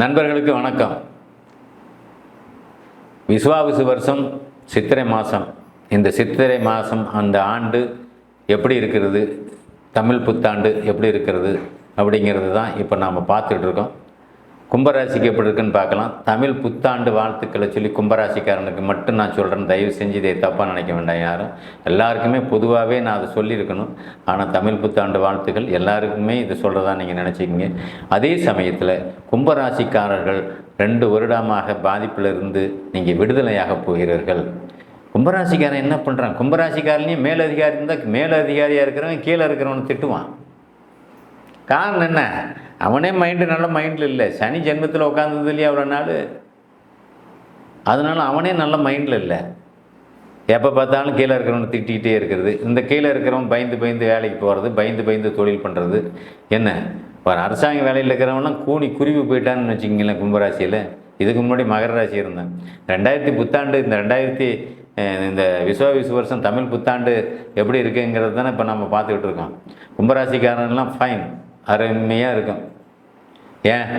நண்பர்களுக்கு வணக்கம். விஸ்வாவிசு வருஷம் சித்திரை மாதம் இந்த சித்திரை மாதம் அந்த ஆண்டு எப்படி இருக்கிறது? தமிழ் புத்தாண்டு எப்படி இருக்கிறது? அப்படிங்கிறது தான் இப்போ நாம் பார்த்துட்ருக்கோம் கும்பராசிக்கு எப்படி இருக்குன்னு பார்க்கலாம். தமிழ் புத்தாண்டு வாழ்த்துக்களை சொல்லி கும்பராசிக்காரனுக்கு மட்டும் நான் சொல்கிறேன் தயவு செஞ்சு இதை தப்பாக நினைக்க வேண்டாம் யாரும். எல்லாருக்குமே பொதுவாகவே நான் அதை சொல்லியிருக்கணும். ஆனால் தமிழ் புத்தாண்டு வாழ்த்துக்கள் எல்லாருக்குமே இதை சொல்கிறதா நீங்கள் நினச்சிக்கிங்க. அதே சமயத்தில் கும்பராசிக்காரர்கள் ரெண்டு வருடமாக பாதிப்பிலிருந்து நீங்கள் விடுதலையாக போகிறீர்கள். கும்பராசிக்காரன் என்ன பண்ணுறான் கும்பராசிக்காரனையும் மேலதிகாரி இருந்தால் மேலதிகாரியாக இருக்கிறவன் கீழே இருக்கிறவனு திட்டுவான். காரணம் என்ன? அவனே மைண்டு நல்ல மைண்டில் இல்லை. சனி ஜென்மத்தில் உட்காந்தது இல்லையா அவ்வளோ நாள்? அதனால் அவனே நல்ல மைண்டில் இல்லை. எப்போ பார்த்தாலும் கீழே இருக்கிறவனை திட்டிகிட்டே இருக்கிறது. இந்த கீழே இருக்கிறவன் பயந்து பயந்து வேலைக்கு போகிறது பயந்து பயந்து தொழில் பண்ணுறது என்ன? ஒரு அரசாங்க வேலையில் இருக்கிறவன்லாம் கூணி குருவி போயிட்டான்னு வச்சுக்கிங்களேன் கும்பராசியில். இதுக்கு முன்னாடி மகர ராசி இருந்தேன். ரெண்டாயிரத்தி புத்தாண்டு இந்த ரெண்டாயிரத்தி இந்த விஸ்வாவிசு வருஷம் தமிழ் புத்தாண்டு எப்படி இருக்குங்கிறது தானே இப்போ நம்ம பார்த்துக்கிட்டு இருக்கோம். கும்பராசிக்காரன்லாம் ஃபைன் அருமையாக இருக்கும். ஏன்?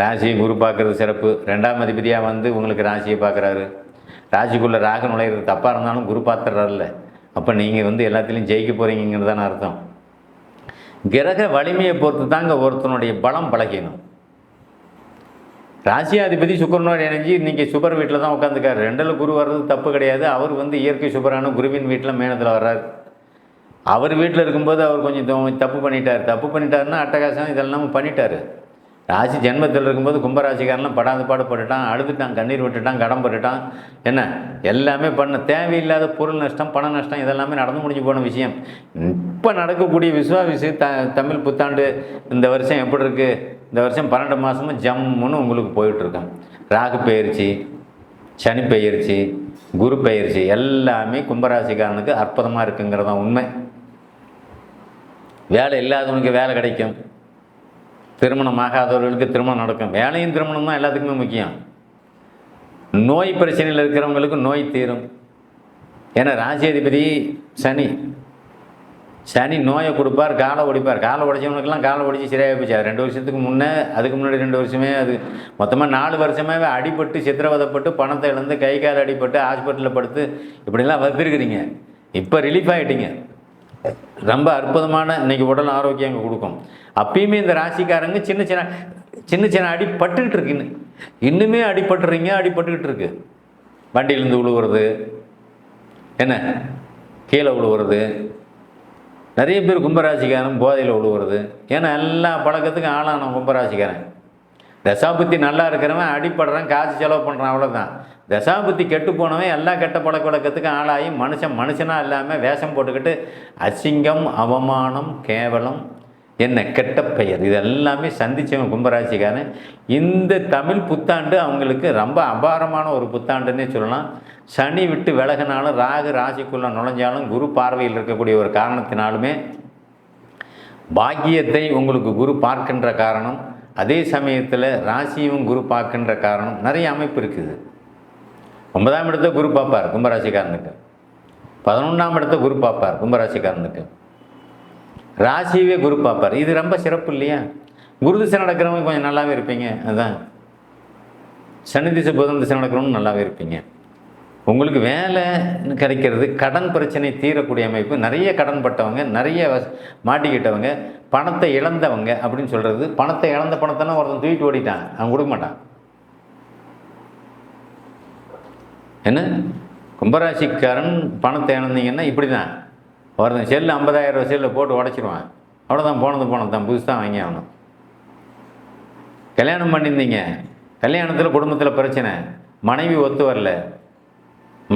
ராசியை குரு பார்க்குறது சிறப்பு. ரெண்டாம் அதிபதியாக வந்து உங்களுக்கு ராசியை பார்க்குறாரு. ராசிக்குள்ளே ராக நுழையிறது தப்பாக இருந்தாலும் குரு பார்த்துறாருல்ல அப்போ நீங்கள் வந்து எல்லாத்துலேயும் ஜெயிக்க போகிறீங்கிறது தானே அர்த்தம். கிரக வலிமையை பொறுத்து தாங்க ஒருத்தனுடைய பலம் பழகினும் ராசியாதிபதி சுக்கரனோடு இணைஞ்சு இன்றைக்கி சுபர் வீட்டில் தான் உட்காந்துக்காரு ரெண்டில் குரு வர்றது தப்பு கிடையாது. அவர் வந்து இயற்கை சுபரான குருவின் வீட்டில் மேனத்தில் வர்றாரு. அவர் வீட்டில் இருக்கும்போது அவர் கொஞ்சம் தப்பு பண்ணிட்டார். தப்பு பண்ணிட்டாருன்னா அட்டகாசம் இதெல்லாம் பண்ணிட்டார். ராசி ஜென்மத்தில் இருக்கும்போது கும்பராசிக்காரன்லாம் படாத பாடுபட்டுட்டான் அழுதுட்டான் கண்ணீர் விட்டுட்டான் கடன் பட்டுட்டான். என்ன? எல்லாமே பண்ண தேவையில்லாத பொருள் நஷ்டம் பண நஷ்டம் இதெல்லாமே நடந்து முடிஞ்சு போன விஷயம். இப்போ நடக்கக்கூடிய விஸ்வாவிசு த தமிழ் புத்தாண்டு இந்த வருஷம் எப்படி இருக்குது இந்த வருஷம் பன்னெண்டு மாதமும் ஜம்முன்னு உங்களுக்கு போயிட்டுருக்கோம் ராகு பயிற்சி சனி பெயர்ச்சி குரு பெயர்ச்சி எல்லாமே கும்பராசிக்காரனுக்கு அற்புதமாக இருக்குங்கிறது தான் உண்மை. வேலை இல்லாதவனுக்கு வேலை கிடைக்கும். திருமணம் ஆகாதவர்களுக்கு திருமணம் நடக்கும். வேலையும் திருமணம் தான் எல்லாத்துக்குமே முக்கியம். நோய் பிரச்சனையில் இருக்கிறவங்களுக்கு நோய் தீரும். ஏன்னா ராசியாதிபதி சனி. சனி நோயை கொடுப்பார் காலை ஒடிப்பார். காலை உடைச்சவனுக்கெல்லாம் காலை ஒடிச்சு சரியாக போச்சு ரெண்டு வருஷத்துக்கு முன்னே அதுக்கு முன்னாடி ரெண்டு வருஷமே அது மொத்தமாக நாலு வருஷமே அடிபட்டு சித்திரவதைப்பட்டு பணத்தை இழந்து கை கால் அடிபட்டு ஹாஸ்பிட்டலில் படுத்து இப்படிலாம் வந்திருக்கிறீங்க. இப்போ ரிலீஃப் ஆகிட்டீங்க ரொம்ப அற்புதமான இன்னைக்கு உடல் ஆரோக்கியம் அங்கே கொடுக்கும். அப்பயுமே இந்த ராசிக்காரங்க சின்ன சின்ன சின்ன சின்ன அடிபட்டுக்கிட்டு இருக்கு. இன்னும். இன்னுமே அடிபட்டுறீங்க அடிபட்டுக்கிட்டு இருக்கு. வண்டியிலேருந்து விழுவுறது என்ன? கீழே விழுவுறது நிறைய பேர் கும்பராசிக்காரன் போதையில் விழுவுறது ஏன்னா எல்லா பழக்கத்துக்கும் ஆளான கும்பராசிக்காரன். தசாபுத்தி நல்லா இருக்கிறவன் அடிப்படுறான் காசு செலவு பண்ணுறான் அவ்வளோதான் தசாபுத்தி கெட்டு போனவன் எல்லா கெட்ட பழக்க வழக்கத்துக்கும் ஆளாகி மனுஷன் மனுஷனாக இல்லாமல் வேஷம் போட்டுக்கிட்டு அசிங்கம் அவமானம் கேவலம் என்ன கெட்ட பெயர். இது எல்லாமே சந்திச்சவன் கும்பராசிக்காரன். இந்த தமிழ் புத்தாண்டு அவங்களுக்கு ரொம்ப அபாரமான ஒரு புத்தாண்டுன்னே சொல்லலாம். சனி விட்டு விலகினாலும் ராகு ராசிக்குள்ளே நுழைஞ்சாலும் குரு பார்வையில் இருக்கக்கூடிய ஒரு காரணத்தினாலுமே பாக்கியத்தை உங்களுக்கு குரு பார்க்கின்ற காரணம். அதே சமயத்தில் ராசியும் குரு பார்க்கின்ற காரணம். நிறைய அமைப்பு இருக்குது. ஒன்பதாம் இடத்த குரு பார்ப்பார் கும்பராசிக்காரனுக்கு. பதினொன்றாம் இடத்த குரு பார்ப்பார் கும்பராசிக்காரனுக்கு. ராசியவே குரு பார்ப்பார். இது ரொம்ப சிறப்பு இல்லையா? குரு திசை நடக்கிறவங்க கொஞ்சம் நல்லாவே இருப்பீங்க அதுதான் சனி திசை புதன் திசை நடக்கிறவங்க நல்லாவே இருப்பீங்க. உங்களுக்கு வேலை கிடைக்கிறது கடன் பிரச்சனை தீரக்கூடிய அமைப்பு. நிறைய கடன் பட்டவங்க நிறைய வச- மாட்டிக்கிட்டவங்க பணத்தை இழந்தவங்க அப்படின்னு சொல்கிறது பணத்தை இழந்த பணத்தைனா ஒருத்தன் தூக்கிட்டு ஓடிட்டான் அவன் கொடுக்க மாட்டான். என்ன? கும்பராசிக்காரன் பணத்தை இழந்தீங்கன்னா இப்படி தான் ஒருத்தன் செல்லு ஐம்பதாயிரம் ரூபா செல்லை போட்டு உடச்சிருவான். அவ்வளோதான் போனது போனது தான் புதுசாக வாங்கி ஆகணும். கல்யாணம் பண்ணியிருந்தீங்க. கல்யாணத்தில் குடும்பத்தில் பிரச்சனை. மனைவி ஒத்து வரல.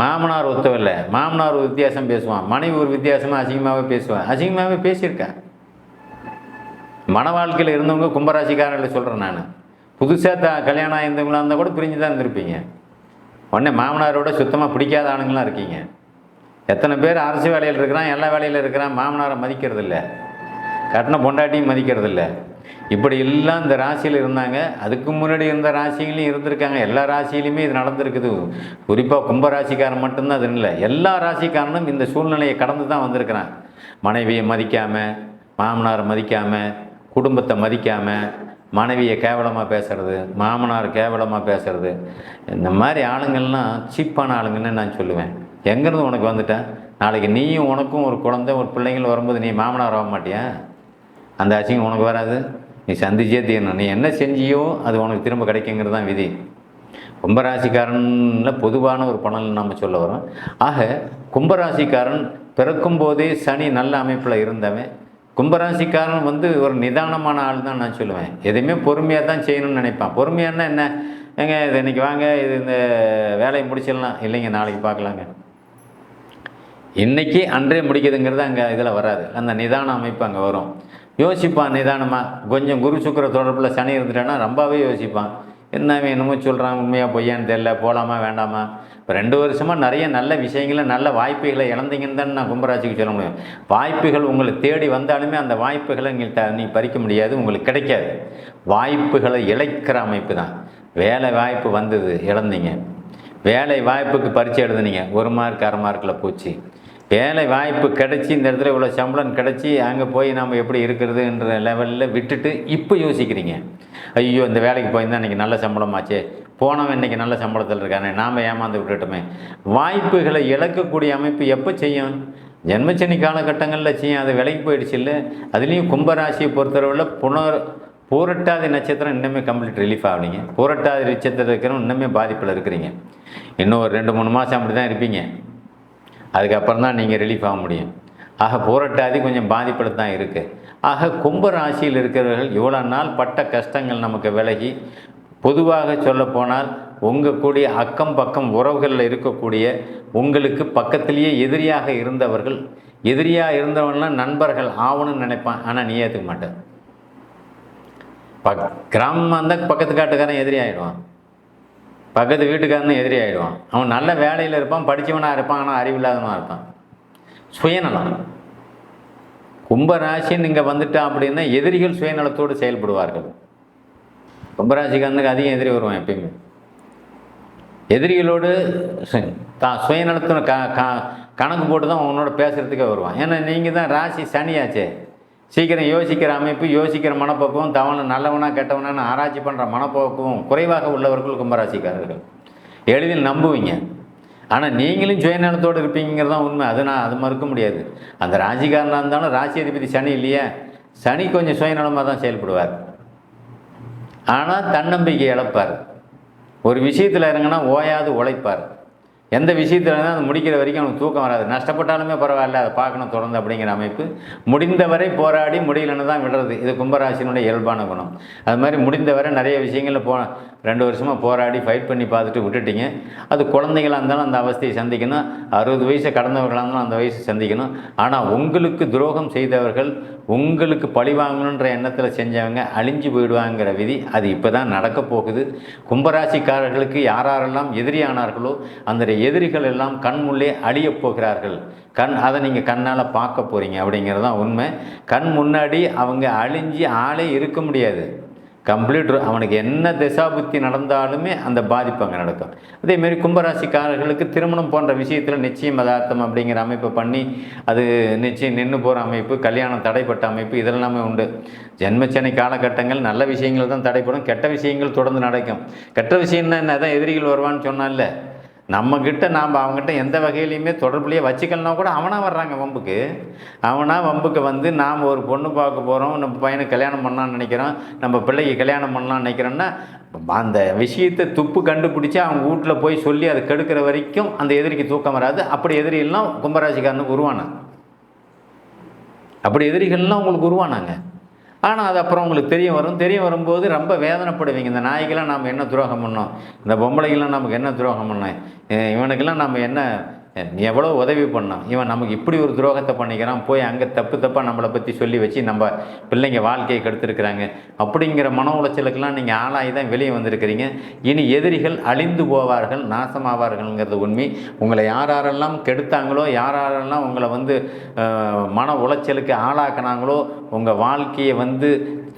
மாமனார் ஒத்து வரல. மாமனார் ஒரு வித்தியாசம் பேசுவான். மனைவி ஒரு வித்தியாசமாக அசிங்கமாகவே பேசுவான். அசிங்கமாகவே பேசியிருக்கேன் மன வாழ்க்கையில் இருந்தவங்க கும்பராசிக்காரர்கள் சொல்கிறேன் நான். புதுசாக த கல்யாணம் ஆயிருந்தவங்களாக இருந்தால் கூட பிரிஞ்சு தான் இருந்திருப்பீங்க. உடனே மாமனாரோட சுத்தமாக பிடிக்காத ஆளுங்களாம் இருக்கீங்க. எத்தனை பேர் அரசு வேலையில் இருக்கிறான் எல்லா வேலையில் இருக்கிறான் மாமனாரை மதிக்கிறது இல்லை கட்டின பொண்டாட்டியும் மதிக்கிறது இல்லை இப்படி எல்லாம் இந்த ராசியில் இருந்தாங்க. அதுக்கு முன்னாடி இருந்த ராசிகளையும் இருந்திருக்காங்க. எல்லா ராசியிலையுமே இது நடந்திருக்குது. குறிப்பாக கும்ப ராசிக்காரன் மட்டும்தான் அது இல்லை. எல்லா ராசிக்காரனும் இந்த சூழ்நிலையை கடந்து தான் வந்திருக்கிறான். மனைவியை மதிக்காமல் மாமனாரை மதிக்காமல் குடும்பத்தை மதிக்காமல் மனைவியை கேவலமாக பேசுறது மாமனார் கேவலமாக பேசுறது. இந்த மாதிரி ஆளுங்கள்லாம் சீப்பான ஆளுங்கன்னு நான் சொல்லுவேன். எங்கேருந்து உனக்கு வந்துட்டேன் நாளைக்கு நீயும் உனக்கும் ஒரு குழந்தை ஒரு பிள்ளைங்கள் வரும்போது நீ மாமனார் ஆக மாட்டியா? அந்த அசிங்கம் உனக்கு வராது. நீ சந்திச்சே தீரணும். நீ என்ன செஞ்சியோ அது உனக்கு திரும்ப கிடைக்குங்கிறது தான் விதி. கும்பராசிக்காரன்ல பொதுவான ஒரு பலன் நம்ம சொல்ல வரோம் ஆக கும்பராசிக்காரன் பிறக்கும் போதே சனி நல்ல அமைப்பில் இருந்தவன். கும்பராசிக்காரன் வந்து ஒரு நிதானமான ஆள் தான் நான் சொல்லுவேன். எதையுமே பொறுமையாக தான் செய்யணும்னு நினைப்பான். பொறுமையானா என்ன? ஏங்க இது இன்னைக்கு வாங்க இது இந்த வேலையை முடிச்சிடலாம். இல்லைங்க நாளைக்கு பார்க்கலாங்க. இன்னைக்கு அன்றே முடிக்குதுங்கிறது அங்கே இதில் வராது. அந்த நிதான அமைப்பு அங்கே வரும். யோசிப்பான் நிதானமாக கொஞ்சம் குரு சுக்கர தொடர்பில் சனி இருந்துட்டேன்னா ரொம்பவே யோசிப்பான். என்ன வேணுமோ என்னமோ சொல்கிறான் உண்மையாக பொய்யான்னு தெரியல போகலாமா வேண்டாமா? இப்போ ரெண்டு வருஷமாக நிறைய நல்ல விஷயங்களை நல்ல வாய்ப்புகளை இழந்தீங்கன்னு தான் நான் கும்பராசிக்கு சொல்ல முடியும். வாய்ப்புகள் உங்களை தேடி வந்தாலுமே அந்த வாய்ப்புகளை நீங்கள் நீ பறிக்க முடியாது உங்களுக்கு கிடைக்காது. வாய்ப்புகளை இழைக்கிற அமைப்பு தான். வேலை வாய்ப்பு வந்தது இழந்தீங்க. வேலை வாய்ப்புக்கு பரிச்சை எழுதுனீங்க ஒரு மார்க் அரை மார்க்கில் போச்சு. வேலை வாய்ப்பு கிடச்சி இந்த இடத்துல இவ்வளோ சம்பளம் கிடச்சி அங்கே போய் நம்ம எப்படி இருக்கிறதுன்ற லெவலில் விட்டுட்டு இப்போ யோசிக்கிறீங்க. ஐயோ இந்த வேலைக்கு போயிருந்தா இன்றைக்கி நல்ல சம்பளமாச்சே. போனவன் இன்றைக்கி நல்ல சம்பளத்தில் இருக்கானே நாம் ஏமாந்து விட்டுட்டோமே. வாய்ப்புகளை இழக்கக்கூடிய அமைப்பு எப்போ செய்யும்? ஜென்மச்சனி காலகட்டங்களில் செய்யும் அது விலைக்கு போயிடுச்சு இல்லை? அதுலேயும் கும்பராசியை பொறுத்தளவில் புனர் பூரட்டாதி நட்சத்திரம் இன்னுமே கம்ப்ளீட் ரிலீஃப் ஆகலைங்க. பூரட்டாதி நட்சத்திரம் இருக்கிறவங்க இன்னுமே பாதிப்பில் இருக்கிறீங்க. இன்னும் ஒரு ரெண்டு மூணு மாதம் அப்படி தான் இருப்பீங்க. அதுக்கப்புறம் தான் நீங்கள் ரிலீஃப் ஆக முடியும். ஆக பூரட்டாதி கொஞ்சம் பாதிப்பில் தான் இருக்குது ஆக கும்ப ராசியில் இருக்கிறவர்கள் இவ்வளோ நாள் பட்ட கஷ்டங்கள் நமக்கு விலகி பொதுவாக சொல்லப்போனால் உங்கள் கூடிய அக்கம் பக்கம் உறவுகளில் இருக்கக்கூடிய உங்களுக்கு பக்கத்திலேயே எதிரியாக இருந்தவர்கள் எதிரியாக இருந்தவன்லாம் நண்பர்கள் ஆகணும்னு நினைப்பான். ஆனால் நீ ஏற்றுக்க மாட்டேன். பக் கிராமமாக இருந்தால் பக்கத்து காட்டுக்காரன் எதிரி ஆகிடுவான் பக்கத்து வீட்டுக்காரன் எதிரி ஆகிடுவான் அவன் நல்ல வேலையில் இருப்பான் படித்தவனாக இருப்பான் ஆனால் அறிவில்லாதவனாக இருப்பான். சுயநலம். கும்பராசின்னு இங்கே வந்துட்டான் அப்படின்னா எதிரிகள் சுயநலத்தோடு செயல்படுவார்கள். கும்பராசிக்காரனுக்கு அதிகம் எதிரி வருவான் எப்பயுமே. எதிரிகளோடு தான் சுயநலத்தின க க கணக்கு போட்டு தான் உன்னோட பேசுகிறதுக்கே வருவான். ஏன்னா நீங்கள் தான் ராசி சனியாச்சே. சீக்கிரம் யோசிக்கிற அமைப்பு யோசிக்கிற மனப்போக்கம் தவணை நல்லவனா கெட்டவனான்னு ஆராய்ச்சி பண்ணுற மனப்போக்கம் குறைவாக உள்ளவர்கள் கும்பராசிக்காரர்கள். எளிதில் நம்புவீங்க. ஆனால் நீங்களும் சுயநலத்தோடு இருப்பீங்கிறது தான் உண்மை. அது நான் அது மறுக்க முடியாது. அந்த ராசிக்காரனாக இருந்தாலும் ராசி அதிபதி சனி இல்லையா சனி கொஞ்சம் சுயநலமாக தான் செயல்படுவார். ஆனால் தன்னம்பிக்கை இழப்பார். ஒரு விஷயத்தில் இறங்கினா ஓயாது உழைப்பார். எந்த விஷயத்தில் இருந்தால் அது முடிக்கிற வரைக்கும் அவனுக்கு தூக்கம் வராது. நஷ்டப்பட்டாலுமே பரவாயில்ல அதை பார்க்கணும் தொடர்ந்து அப்படிங்கிற அமைப்பு. முடிந்தவரை போராடி முடியலன்னு தான் விடுறது. இது கும்பராசினுடைய இயல்பான குணம். அது மாதிரி முடிந்தவரை நிறைய விஷயங்களில் போ ரெண்டு வருஷமாக போராடி ஃபைட் பண்ணி பார்த்துட்டு விட்டுட்டீங்க. அது குழந்தைங்களாக இருந்தாலும் அந்த அவஸ்தையை சந்திக்கணும். அறுபது வயசை கடந்தவர்களாக இருந்தாலும் அந்த வயசு சந்திக்கணும். ஆனால் உங்களுக்கு துரோகம் செய்தவர்கள் உங்களுக்கு பழி வாங்கணுன்ற எண்ணத்தில் செஞ்சவங்க அழிஞ்சு போயிடுவாங்கிற விதி அது இப்போ தான் நடக்க போகுது. கும்பராசிக்காரர்களுக்கு யாரெல்லாம் எதிரியானார்களோ அந்த எதிரிகள் எல்லாம் கண்முள்ளே அழியப் போகிறார்கள். கண் அதை நீங்கள் கண்ணால் பார்க்க போகிறீங்க அப்படிங்கிறது தான் உண்மை. கண் முன்னாடி அவங்க அழிஞ்சு ஆளே இருக்க முடியாது. கம்ப்ளீட் அவனுக்கு என்ன திசாபுத்தி நடந்தாலுமே அந்த பாதிப்பு அங்கே நடக்கும். அதேமாரி கும்பராசிக்காரர்களுக்கு திருமணம் போன்ற விஷயத்தில் நிச்சயம் பதார்த்தம் அப்படிங்கிற அமைப்பை பண்ணி அது நிச்சயம் நின்று போகிற அமைப்பு கல்யாணம் தடைப்பட்ட அமைப்பு இதெல்லாமே உண்டு. ஜென்மச்சனை காலகட்டங்கள் நல்ல விஷயங்கள் தான் தடைப்படும். கெட்ட விஷயங்கள் தொடர்ந்து நடக்கும். கெட்ட விஷயம்னா என்ன தான் எதிரிகள் வருவான்னு சொன்னால நம்மக்கிட்ட நாம் அவங்ககிட்ட எந்த வகையிலையுமே தொடர்புலையே வச்சுக்கலனா கூட அவனாக வர்றாங்க வம்புக்கு. அவனாக வம்புக்கு வந்து நாம் ஒரு பொண்ணு பார்க்க போகிறோம் நம்ம பையனுக்கு கல்யாணம் பண்ணான்னு நினைக்கிறோம் நம்ம பிள்ளைக்கு கல்யாணம் பண்ணலாம்னு நினைக்கிறோன்னா அந்த விஷயத்தை துப்பு கண்டுபிடிச்சி அவங்க வீட்டில் போய் சொல்லி அதை கெடுக்கிற வரைக்கும் அந்த எதிரிக்கு தூக்கம் வராது. அப்படி எதிரிகள்லாம் கும்பராசிக்காரனுக்கு உருவானாங்க. அப்படி எதிரிகள்லாம் உங்களுக்கு உருவானாங்க. ஆனால் அது அப்புறம் உங்களுக்கு தெரிய வரும். தெரிய வரும்போது ரொம்ப வேதனைப்படுவீங்க. இந்த நாய்க்கெல்லாம் நாம் என்ன துரோகம் பண்ணோம்? இந்த பொம்பளைக்கெல்லாம் நமக்கு என்ன துரோகம் பண்ணோம்? இவனுக்கெல்லாம் நம்ம என்ன நீ எவ்வளோ உதவி பண்ணான் இவன் நமக்கு இப்படி ஒரு துரோகத்தை பண்ணிக்கிறான். போய் அங்கே தப்பு தப்பாக நம்மளை பற்றி சொல்லி வச்சு நம்ம பிள்ளைங்க வாழ்க்கையை கெடுத்துருக்குறாங்க. அப்படிங்கிற மன உளைச்சலுக்கெல்லாம் நீங்கள் ஆளாகி தான் வெளியே வந்திருக்கிறீங்க. இனி எதிரிகள் அழிந்து போவார்கள் நாசமாவார்கள்ங்கிறது உண்மை. உங்களை யார் யாரெல்லாம் கெடுத்தாங்களோ யாரெல்லாம் உங்களை வந்து மன உளைச்சலுக்கு ஆளாக்குனாங்களோ உங்கள் வாழ்க்கையை வந்து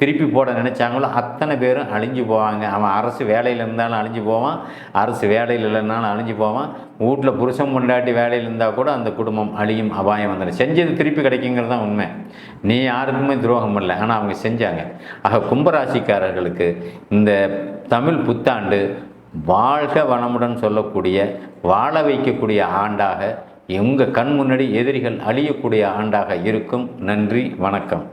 திருப்பி போட நினச்சாங்களோ அத்தனை பேரும் அழிஞ்சு போவாங்க. அவன் அரசு வேலையில் இருந்தாலும் அழிஞ்சு போவான். அரசு வேலையில் இல்லைன்னாலும் அழிஞ்சு போவான். வீட்டில் புருஷன் கொண்டாட்டி வேலையில் இருந்தால் கூட அந்த குடும்பம் அழியும் அபாயம் வந்துடும் செஞ்சது திருப்பி கிடைக்குங்கிறது தான் உண்மை. நீ யாருக்குமே துரோகம் இல்லை ஆனால் அவங்க செஞ்சாங்க. ஆக கும்பராசிக்காரர்களுக்கு இந்த தமிழ் புத்தாண்டு வாழ்க வனமுடன் சொல்லக்கூடிய வாழ வைக்கக்கூடிய ஆண்டாக எங்கள் கண் முன்னாடி எதிரிகள் அழியக்கூடிய ஆண்டாக இருக்கும். நன்றி வணக்கம்.